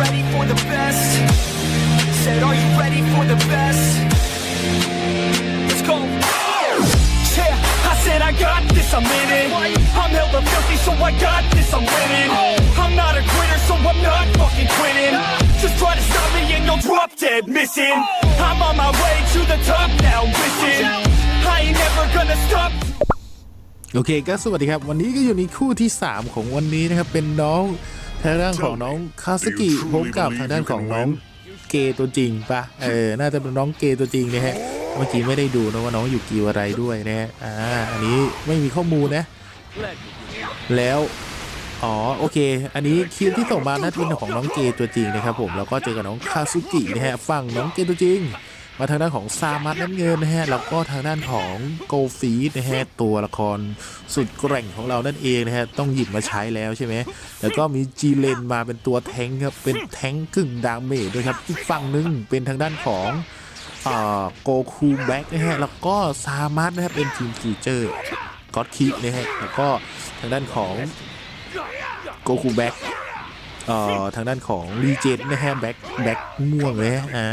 ready for the best? Said, are you ready for the best? Let's go. Yeah, I said I got this, I'm in it. I'm hella filthy, so I got this, I'm winning. I'm not a quitter, so I'm not fucking quitting. Just try to stop me and you'll drop dead missing. I'm on my way to the top now, listen. I ain't never gonna stop. โอเคก็สวัสดีครับ วันนี้ก็อยู่ในคู่ที่ 3 ของวันนี้นะครับ เป็นน้อง ทางด้านของน้องคาสกิพบกับทางด้านของน้องเกย์ตัวจริงปะเออ น่าจะเป็นน้องเกย์ตัวจริงนะฮะ เมื่อกี้ไม่ได้ดูนะว่าน้องอยู่กีวอะไรด้วยนะฮะ อ่า อันนี้ไม่มีข้อมูลนะ แล้ว อ๋อ โอเค อันนี้คิวที่ส่งมาน่าจะเป็นของน้องเกย์ตัวจริงนะครับผม แล้วก็เจอกับน้องคาซุกินะฮะ ฝั่งน้องเกย์ตัวจริง มาทางด้านของซามัตน้ำเงินนะฮะแล้วก็ทางด้านของโกฟีดนะฮะตัวละครสุดแกร่งของเรานั่นเองนะฮะต้องหยิบมาใช้แล้วใช่ไหมแล้วก็มีจีเลนมาเป็นตัวแทงครับเป็นแทงกึ่งดาเมจด้วยครับอีกฝั่งหนึงเป็นทางด้านของโกคูแบ็กนะฮะแล้วก็ซามัตนะครับเป็นทีมฟีเจอร์ก็อดคินะฮะแล้วก็ทางด้านของโกคูแบ็กเอ่อทางด้านของรีเจนนะฮะแบ็คแบ็คม่วงเลยฮะอ่า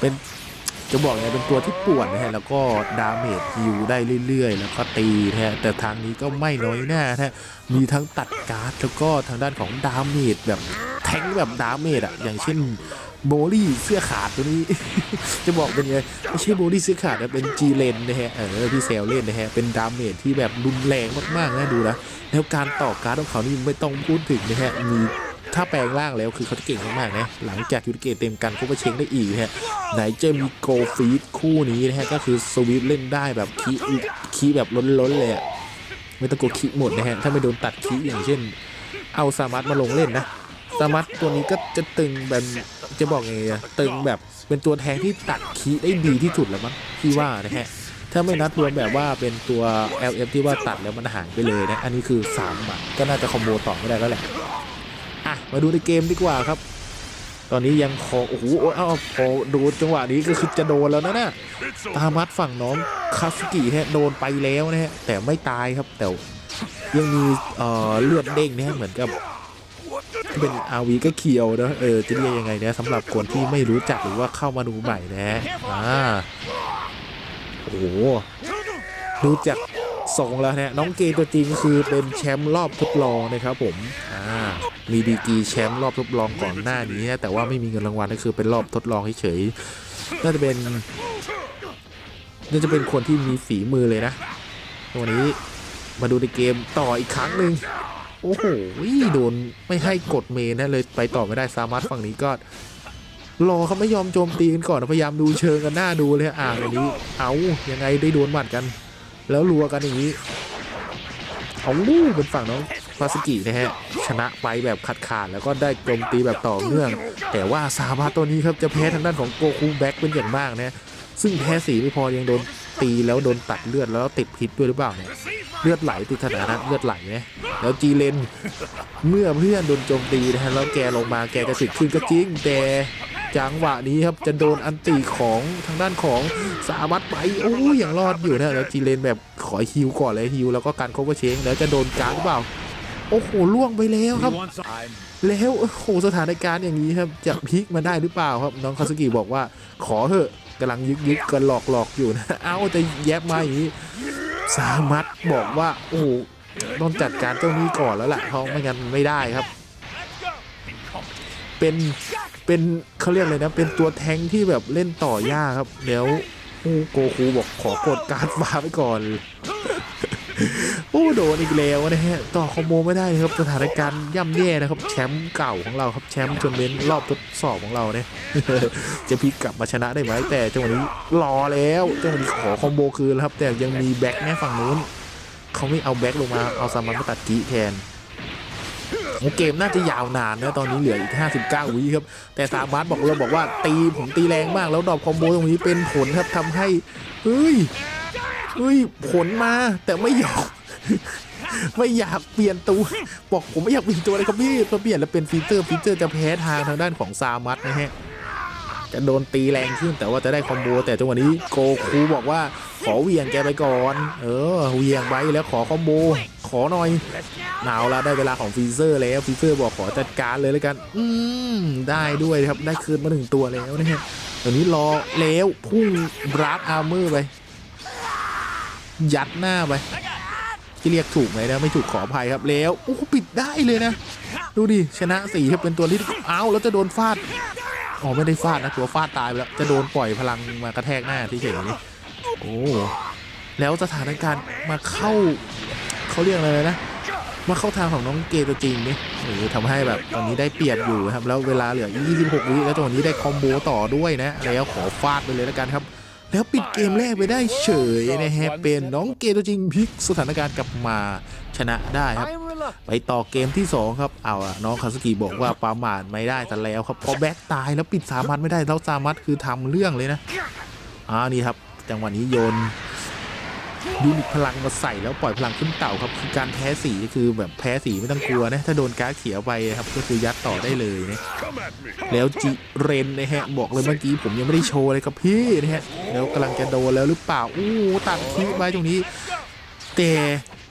เป็น จะบอกไงเป็นตัวที่ปวนนะฮะแล้วก็ดาเมจฮิวได้เรื่อย ๆ แล้วก็ตีนะฮะแต่ทางนี้ก็ไม่น้อยหน้านะฮะมีทั้งตัดการ์ดแล้วก็ทางด้านของดาเมจแบบแทงแบบดาเมจอะอย่างเช่นโบลี่เสื้อขาดตัวนี้ จะบอกเป็นไงไม่ใช่โบลี่เสื้อขาดนะเป็นจีเลนนะฮะเออพี่เซลเล่นนะฮะเป็นดาเมจที่แบบรุนแรงมากๆนะดูนะแล้วการต่อการ์ดของเขานี่ไม่ต้องพูดถึงนะฮะมี ถ้าแปลงร่างแล้วคือเขาจะเก่งมากๆนะ หลังจากยูนิเกตเต็มกันเขาก็เช็งได้อีกนะฮะ ไหนจะมีโกฟีดคู่นี้นะฮะ ก็คือสวิตเล่นได้แบบคีคีแบบล้นๆเลยอะไม่ต้องกดคีหมดนะฮะ ถ้าไม่โดนตัดคีอย่างเช่น เอาสามัตมาลงเล่นนะ สามัตตัวนี้ก็จะตึงแบบจะบอกไงอะตึงแบบเป็นตัวแทงที่ตัดคีได้ดีที่สุดแล้วมั้งพี่ว่านะฮะถ้าไม่นัดรวมแบบว่าเป็นตัว LF ที่ว่าตัดแล้วมันหายไปเลยนะ อันนี้คือ3าทก็น่าจะคอมโบต่อไม่ได้แล้วแหละ มาดูในเกมดีกว่าครับ ตอนนี้ยังคอโอ้โหอ้ยเอาพอดูจังหวะนี้ก็คือจะโดนแล้วนะนะตามัดฝั่งน้องคาสกิฮะโดนไปแล้วนะฮะแต่ไม่ตายครับแต่ยังมีเอ่อเลือดเด้งนะฮะเหมือนกับเป็นอาวีก็เคียวนะเออจะเรียกยังไงเนี่ยสำหรับคนที่ไม่รู้จักหรือว่าเข้ามาดูใหม่นะอ่าโอ้โหดูจาก ทรงแล้วนะน้องเกย์ตัวจริงคือเป็นแชมป์รอบทดลองนะครับผมอ่ามีดีกีแชมป์รอบทดลองก่อนหน้านี้นะแต่ว่าไม่มีเงินรางวัลก็คือเป็นรอบทดลองเฉยๆน่าจะเป็นน่าจะเป็นคนที่มีฝีมือเลยนะวันนี้มาดูในเกมต่ออีกครั้งหนึ่งโอ้โหโดนไม่ให้กดเมนนะเลยไปต่อไม่ได้สามารถฝั่งนี้ก็รอเขาไม่ยอมโจมตีกันก่อนพยายามดูเชิงกันหน้าดูเลยอ่างอันนี้เอายังไงได้โดนหมัดกัน แล้วรัวกันอย่างนี้เอาลูกเป็นฝั่งน้องฟาสกินะฮะชนะไปแบบขาดขาดแล้วก็ได้โจมตีแบบต่อเนื่อง แต่ว่าซาบาตัวนี้ครับจะแพ้ทางด้านของโกคูแบ็กเป็นอย่างมากนะซึ่งแพ้สีไม่พอยังโดนตีแล้วโดนตัดเลือดแล้วติดพิษด้วยหรือเปล่าเนี่ยเลือดไหลติดขนาดนั้นเลือดไหลไหมแล้วจีเลนเมื่อเพื่อนโดนโจมตีนะฮะแล้วแกลงมาแกจะสึกขึ้นก็จริงแต่ จังหวะนี้ครับจะโดนอันตีของทางด้านของสามัดไปโอ้ยอย่างรอดอยู่นะแล้วจีเลนแบบขอฮิวก่อนเลยฮิวแล้วก็การโคเวอร์เชงแล้วจะโดนการหรือเปล่าโอ้โหล่วงไปแล้วครับ แล้วโอ้โหสถานการณ์อย่างนี้ครับจะพลิกมาได้หรือเปล่าครับ น้องคาสกิบอกว่าขอเถอะกำลังยึกยึกกันหลอกหลอกอยู่นะเอ้าจะแยบมาอย่างนี้สามัดบอกว่าโอ้โหต้องจัดการเจ้านี้ก่อนแล้วล่ะเพราะไม่งั้นไม่ได้ครับ เป็น เป็นเขาเรียกอะไรนะ เป็นตัวแทงที่แบบเล่นต่อยากครับแล้วโอ้โกคูบอกขอกดการ์ดฟ้าไปก่อน โอ้โดนอีกแล้วนะฮะ ต่อคอมโบไม่ได้ครับสถานการณ์ย่ำแย่นะครับ แชมป์เก่าของเราครับแชมป์จนเว้นรอบทดสอบของเราเนี่ยจะพลิกกลับมาชนะได้ไหมแต่จังหวะนี้รอแล้วจังหวะนี้ขอคอมโบคืนแล้วครับ แต่ยังมีแบ็คแน่ฝั่งนู้นเขาไม่เอาแบ็คลงมาเอาซามันมาตัดกีแทน เกมน่าจะยาวนานนะตอนนี้เหลืออีก 59 วิครับ แต่สามารถบอกเราบอกว่าตีผมตีแรงมากแล้วดอปคอมโบตรงนี้เป็นผลครับทำให้เฮ้ยเฮ้ยผลมาแต่ไม่ยอมไม่อยากเปลี่ยนตัว บอกผมไม่อยากเปลี่ยนตัวเลยครับพี่พอเปลี่ยนแล้วเป็นฟีเจอร์ฟีเจอร์จะแพ้ทางทางด้านของซามัตนะฮะจะโดนตีแรงขึ้นแต่ว่าจะได้คอมโบแต่จังหวะนี้โกคูบอกว่าขอเวียงแกไปก่อน เออเวียงไปแล้วขอคอมโบ ขอหน่อยเอาละได้เวลาของฟีเซอร์แล้วฟีเซอร์บอกขอจัดการเลยแล้วกัน อืมได้ด้วยครับได้คืนมาหนึ่งตัวแล้วนะฮะตอนนี้รอแล้วพุ่งบราดอาร์เมอร์ไป ยัดหน้าไปที่เรียกถูกไหมนะไม่ถูกขออภัยครับแล้วโอ้โหปิดได้เลยนะ ดูดิชนะสี่ครับเป็นตัวที่เอาแล้วจะโดนฟาดอ๋อไม่ได้ฟาดนะตัวฟาดตายไปแล้วจะโดนปล่อยพลังมากระแทกหน้าที่เฉยๆนี่โอ้แล้วสถานการณ์มาเข้า เขาเรียกอะไรนะมาเข้าทางของน้องเกตัวจริงนี่หรือทำให้แบบตอนนี้ได้เปรียบอยู่ครับ แล้วเวลาเหลือ 26 วิแล้วจังหวะนี้ได้คอมโบต่อด้วยนะ แล้วขอฟาดไปเลยแล้วกันครับ แล้วปิดเกมแรกไปได้เฉยนะฮะเป็นน้องเกตัวจริงพลิกสถานการณ์กลับมาชนะได้ครับ ไปต่อเกมที่ 2 ครับ เอาอะน้องคาสกิบอกว่าประมาทไม่ได้แต่แล้วครับพอแบ็กตายแล้วปิดสามัดไม่ได้แล้วสามัดคือทำเรื่องเลยนะอ่านี่ครับ จังหวะนี้โยน ยูนิตพลังมาใส่แล้วปล่อยพลังขึ้นเต่าครับคือการแพ้สีคือแบบแพ้สีไม่ต้องกลัวนะ ถ้าโดนการ์ดเขียวไปครับก็คือยัดต่อได้เลยนะแล้วจิเรนนะฮะบอกเลยเมื่อกี้ผมยังไม่ได้โชว์เลยครับพี่นะฮะแล้วกำลังจะโดนแล้วหรือเปล่าอู้ตัดทิ้งไปตรงนี้ แต่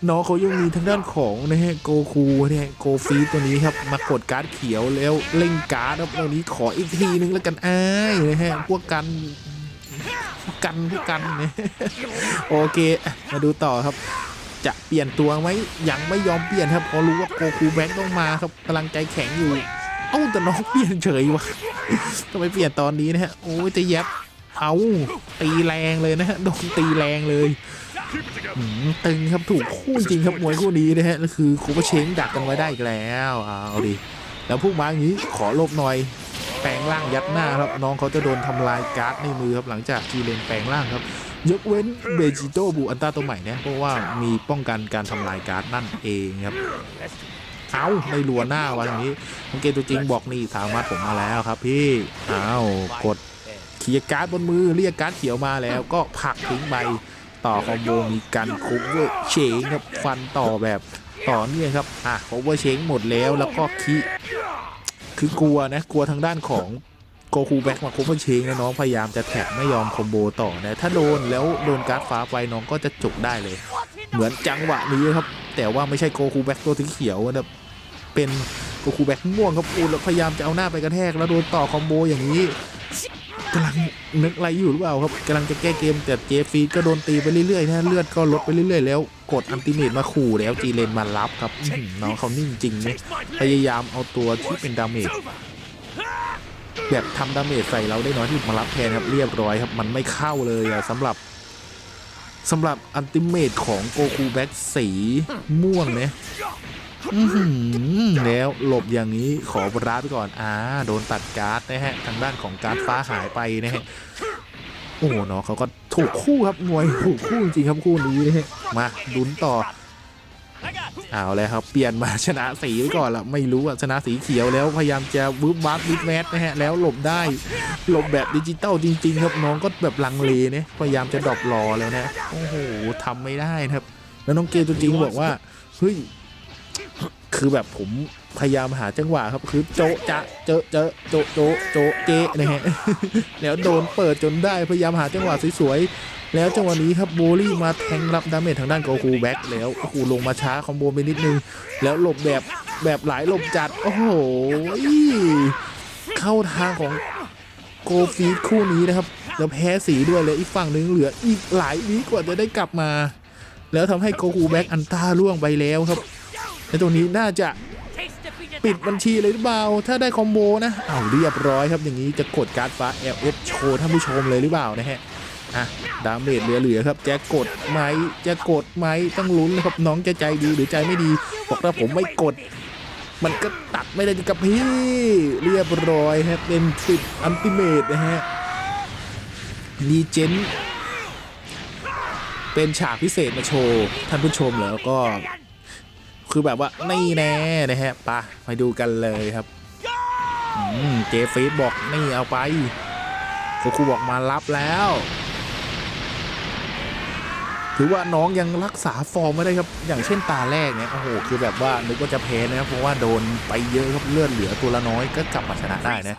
น้องเขายังมีทางด้านของนะฮะโกคูเนี่ยโกฟีตัวนี้ครับมากดการ์ดเขียวแล้วเล่งการ์ดครับตรงนี้ขออีกทีนึงแล้วกันอ้ายนะฮะพวกกัน กกันพวกกันเนี่ยโอเคอะมาดูต่อครับ จะเปลี่ยนตัวไหมยังไม่ยอมเปลี่ยนครับเพราะรู้ว่าโกคูแบ็คต้องมาครับกำลังใจแข็งอยู่ เอ้าแต่น้องเปลี่ยนเฉยวะทำไมเปลี่ยนตอนนี้นะฮะโอ้ยจะแยบเอาตีแรงเลยนะฮะโดนตีแรงเลยอืมตึงครับถูกคู่จริงครับมวยคู่นี้นะฮะก็คือคูปเชงดักกันไว้ได้อีกแล้วเอาดิแล้วพวกมาอย่างนี้ขอหลบหน่อย แปลงร่างยัดหน้าครับ น้องเขาจะโดนทำลายการ์ดในมือครับหลังจากจีเลนแปลงร่างครับ ยกเว้นเบจิโตบูอันต้าตัวใหม่นะเพราะว่ามีป้องกันการทำลายการ์ดนั่นเองครับเอาไม่รัวหน้าวะอย่างนี้น้องเกตัวจริงบอกนี่สามารถผมมาแล้วครับพี่เอากดเคลียการ์ดบนมือเรียกการ์ดเขียวมาแล้วก็ผลักทิ้งไปต่อคอมโบมีการคุกเวอร์เชงครับฟันต่อแบบต่อเนื่องครับอะคอเวอร์เชงหมดแล้วแล้วก็คิ คือกลัวนะกลัวทางด้านของโกคูแบ็กมาคุกเวอร์เชงนะน้องพยายามจะแท็กไม่ยอมคอมโบต่อนะถ้าโดนแล้วโดนการ์ดฟ้าไปน้องก็จะจบได้เลย เหมือนจังหวะนี้ครับ แต่ว่าไม่ใช่โกคูแบ็กตัวสีเขียวนะเป็นโกคูแบ็กม่วงครับอูแล้วพยายามจะเอาหน้าไปกระแทกแล้วโดนต่อคอมโบอย่างนี้ กำลังนึกอะไรอยู่หรือเปล่าครับกำลังจะแก้เกมแต่เจฟีก็โดนตีไปเรื่อยๆนะเลือดก็ลดไปเรื่อยๆแล้วกดอันติเมตมาขู่แล้วจีเลนมารับครับน้องเขานิ่งจริงไหมพยายามเอาตัวที่เป็นดาเมจแบบทำดาเมจใส่เราได้น้อยที่มารับแทนครับเรียบร้อยครับมันไม่เข้าเลยอะสำหรับสำหรับอันติเมตของโกคูแบ็กสีม่วงเนี่ยอื้อหือ แล้วหลบอย่างนี้ขอบราไปก่อนอ่าโดนตัดการ์ดนะฮะ ทางด้านของการ์ดฟ้าหายไปนะฮะ โอ้โหน้องเขาก็ถูกคู่ครับมวยถูกคู่จริงครับคู่นี้นะฮะ มาลุ้นต่อเอาเลยครับ เปลี่ยนมาชนะสีไว้ก่อนละไม่รู้อะชนะสีเขียวแล้วพยายามจะวืบวับวิบแวดนะฮะ แล้วหลบได้หลบแบบดิจิตอลจริง ๆ ครับน้องก็แบบลังเลเนี่ยพยายามจะดรอปรอแล้วนะโอ้โหทำไม่ได้นะครับ แล้วน้องเกมตัวจริงบอกว่าเฮ้ย คือแบบผมพยายามหาจังหวะครับ คือโจะจะเจอเจอโจะโจะโจะเจนะฮะแล้วโดนเปิดจนได้พยายามหาจังหวะสวยๆแล้วจังหวะนี้ครับโบลี่มาแทงรับดาเมจทางด้านโกคูแบ็กแล้วโอ้โหลงมาช้าคอมโบไปนิดนึง แล้วหลบแบบแบบหลายหลบจัด โอ้โหเข้าทางของโกฟีดคู่นี้นะครับ แล้วแพ้สีด้วยเลยอีกฝั่งหนึ่งเหลืออีกหลายวิกว่าจะได้กลับมา แล้วทำให้โกคูแบ็กอันต้าล่วงไปแล้วครับ ในตรงนี้น่าจะปิดบัญชีเลยหรือเปล่า ถ้าได้คอมโบนะ เอาวเรียบร้อยครับอย่างนี้จะกดการ์ดฟ้า LF โชว์ท่านผู้ชมเลยหรือเปล่านะฮะ อะ ดาเมจเหลือๆครับ จะกดไหม จะกดไหม ต้องลุ้นนะครับน้องจะใจดีหรือใจไม่ดี บอกถ้าผมไม่กด มันก็ตัดไม่ได้กับพี่ เรียบร้อยครับเป็นปิดอันติเมตนะฮะดีเจนเป็นฉากพิเศษมาโชว์ท่านผู้ชมแล้วก็ คือแบบว่านี่แน่นะฮะปะไปดูกันเลยครับเจฟีบอกนี่เอาไปโกคูบอกมารับแล้ว ถือว่าน้องยังรักษาฟอร์มไม่ได้ครับ อย่างเช่นตาแรกเนี่ยโอ้โหคือแบบว่านึกว่าจะแพ้นะครับเพราะว่าโดนไปเยอะครับเลือดเหลือตัวละน้อยก็กลับมาชนะได้นะ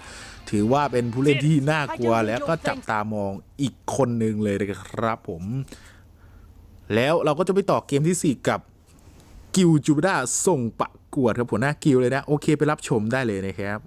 ถือว่าเป็นผู้เล่นที่น่ากลัวแล้วก็จับตามองอีกคนหนึ่งเลยนะครับผม แล้วเราก็จะไปต่อเกมที่ 4 กับ กิลจูบด้าส่งประกวดครับหัวหน้ากิลเลยนะ โอเคไปรับชมได้เลยนะครับ